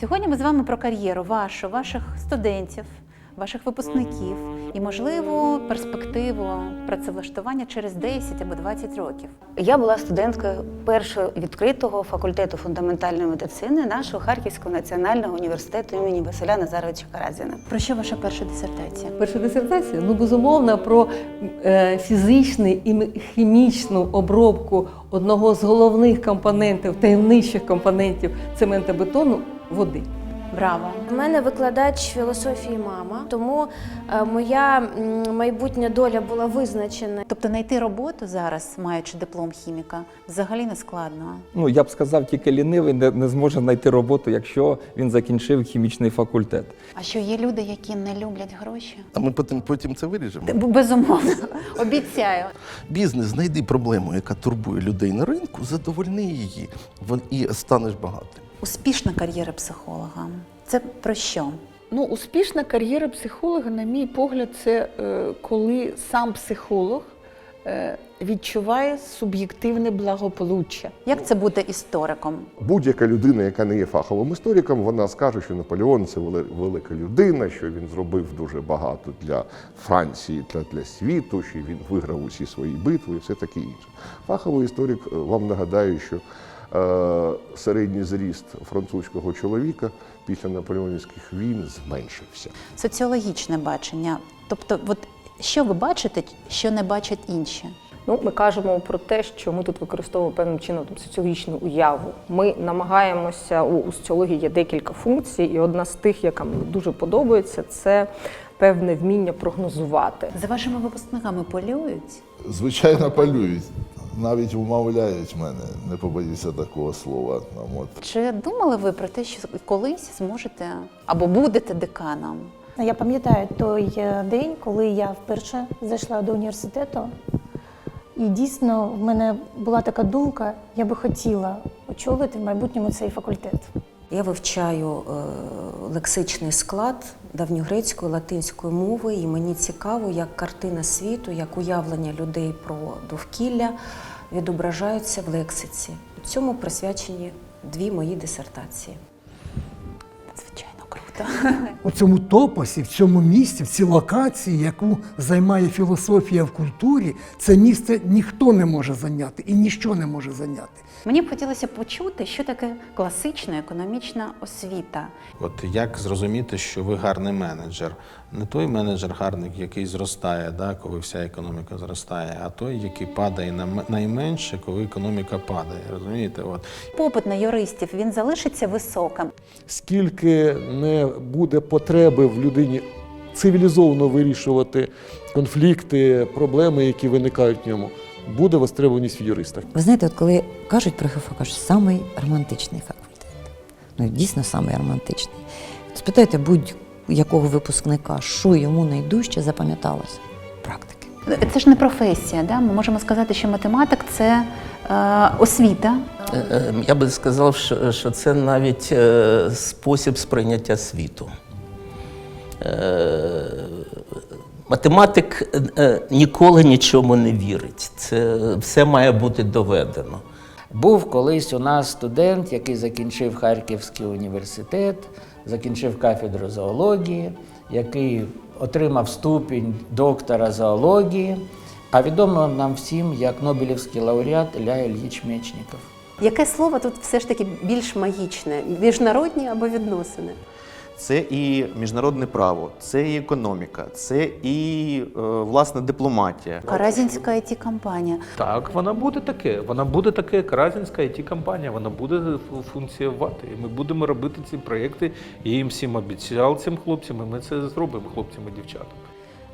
Сьогодні ми з вами про кар'єру вашу, ваших студентів, ваших випускників і, можливо, перспективу працевлаштування через 10 або 20 років. Я була студенткою першого відкритого факультету фундаментальної медицини нашого Харківського національного університету імені Василя Назаровича Каразіна. Про що ваша перша дисертація? Перша дисертація, ну безумовно, про е, фізичну і хімічну обробку одного з головних компонентів, таємничих компонентів цементобетону води. Браво! У мене викладач філософії мама, тому е, моя майбутня доля була визначена. Тобто знайти роботу зараз, маючи диплом хіміка, взагалі не складно. Ну, я б сказав, тільки лінивий не, не зможе знайти роботу, якщо він закінчив хімічний факультет. А що є люди, які не люблять гроші? А ми потім, потім це виріжемо. Безумовно, обіцяю. Бізнес, знайди проблему, яка турбує людей на ринку, задовольни її і станеш багатим. Успішна кар'єра психолога. Це про що? Ну, успішна кар'єра психолога, на мій погляд, це е, коли сам психолог е, відчуває суб'єктивне благополуччя. Як це бути істориком? Будь-яка людина, яка не є фаховим істориком, вона скаже, що Наполеон це велика людина, що він зробив дуже багато для Франції та для світу, що він виграв усі свої битви і все таке інше. Фаховий історик е, вам нагадає, що середній зріст французького чоловіка після наполеонівських війн зменшився. Соціологічне бачення. Тобто, от що ви бачите, що не бачать інші? Ну, ми кажемо про те, що ми тут використовуємо певним чином там, соціологічну уяву. Ми намагаємося у, у соціології є декілька функцій, і одна з тих, яка мені дуже подобається, це певне вміння прогнозувати. За вашими випускниками полюють? Звичайно, полюють. Навіть умовляють мене, не побоюся такого слова. Там, от. Чи думали ви про те, що колись зможете або будете деканом? Я пам'ятаю той е, день, коли я вперше зайшла до університету, і дійсно в мене була така думка, я би хотіла очолити в майбутньому цей факультет. Я вивчаю е, лексичний склад давньогрецької, латинської мови, і мені цікаво, як картина світу, як уявлення людей про довкілля відображаються в лексиці. Цьому присвячені дві мої дисертації. Круто. у цьому топосі, в цьому місці, в цій локації, яку займає філософія в культурі, це місце ніхто не може зайняти і ніщо не може зайняти. Мені б хотілося почути, що таке класична економічна освіта. От як зрозуміти, що ви гарний менеджер? Не той менеджер гарний, який зростає, да, коли вся економіка зростає, а той, який падає нам- найменше, коли економіка падає. Розумієте? От. Попит на юристів він залишиться високим. скільки не буде потреби в людині цивілізовано вирішувати конфлікти, проблеми, які виникають в ньому, буде востребованість в юристах. Ви знаєте, от коли кажуть про ХФА, кажуть, самий романтичний факультет. Ну, дійсно, самий романтичний. Спитайте будь-якого випускника, що йому найдужче запам'яталося? Практики. Це ж не професія. Да? Ми можемо сказати, що математик це е, освіта. Е, Я би сказав, що, це навіть е, спосіб сприйняття світу. Е, Математик е, е, ніколи нічому не вірить. Це все має бути доведено. Був колись у нас студент, який закінчив Харківський університет, закінчив кафедру зоології, який отримав ступінь доктора зоології, а відомо нам всім як Нобелівський лауреат Ілля Ільїч Мечніков. Яке слово тут все ж таки більш магічне? Міжнародні або відносини? Це і міжнародне право, це і економіка, це і е, власне дипломатія. Каразінська it компанія Так, вона буде таке. Вона буде таке Каразінська it компанія вона буде фу- функціонувати. І ми будемо робити ці проєкти. Я їм всім обіцяв цим хлопцям, і ми це зробимо, хлопцям і дівчатам.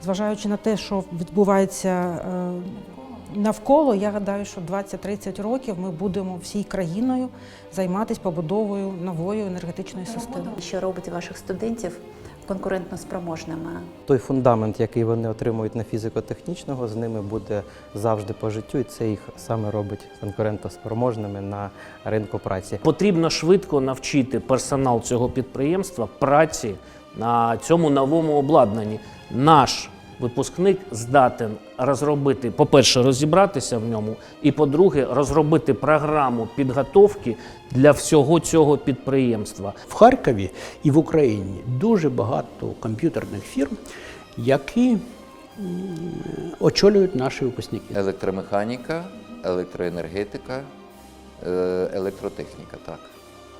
Зважаючи на те, що відбувається е, навколо, я гадаю, що 20-30 років ми будемо всій країною займатися побудовою нової енергетичної системи. що робить ваших студентів конкурентно спроможними. Той фундамент, який вони отримують на фізико-технічного, з ними буде завжди по життю, і це їх саме робить конкурентоспроможними на ринку праці. Потрібно швидко навчити персонал цього підприємства праці на цьому новому обладнанні. Наш випускник здатен розробити, по-перше, розібратися в ньому, і по-друге, розробити програму підготовки для всього цього підприємства. В Харкові і в Україні дуже багато комп'ютерних фірм, які очолюють наші випускники. Електромеханіка, електроенергетика, е, електротехніка, так.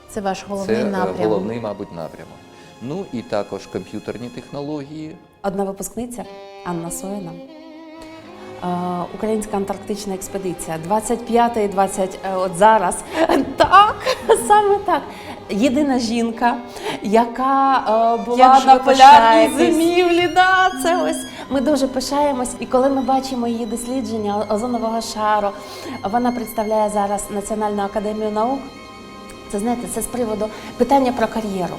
Це ваш головний Це е, напрям. головний, мабуть, напрямок. Ну і також комп'ютерні технології. Одна випускниця Анна Соїна. Е, Українська антарктична експедиція, 25 і 20, е, от зараз. Так, саме так. Єдина жінка, яка е, була на полярній зимівлі. Да, це ось ми дуже пишаємось. І коли ми бачимо її дослідження озонового шару, вона представляє зараз Національну академію наук. Це знаєте, це з приводу питання про кар'єру.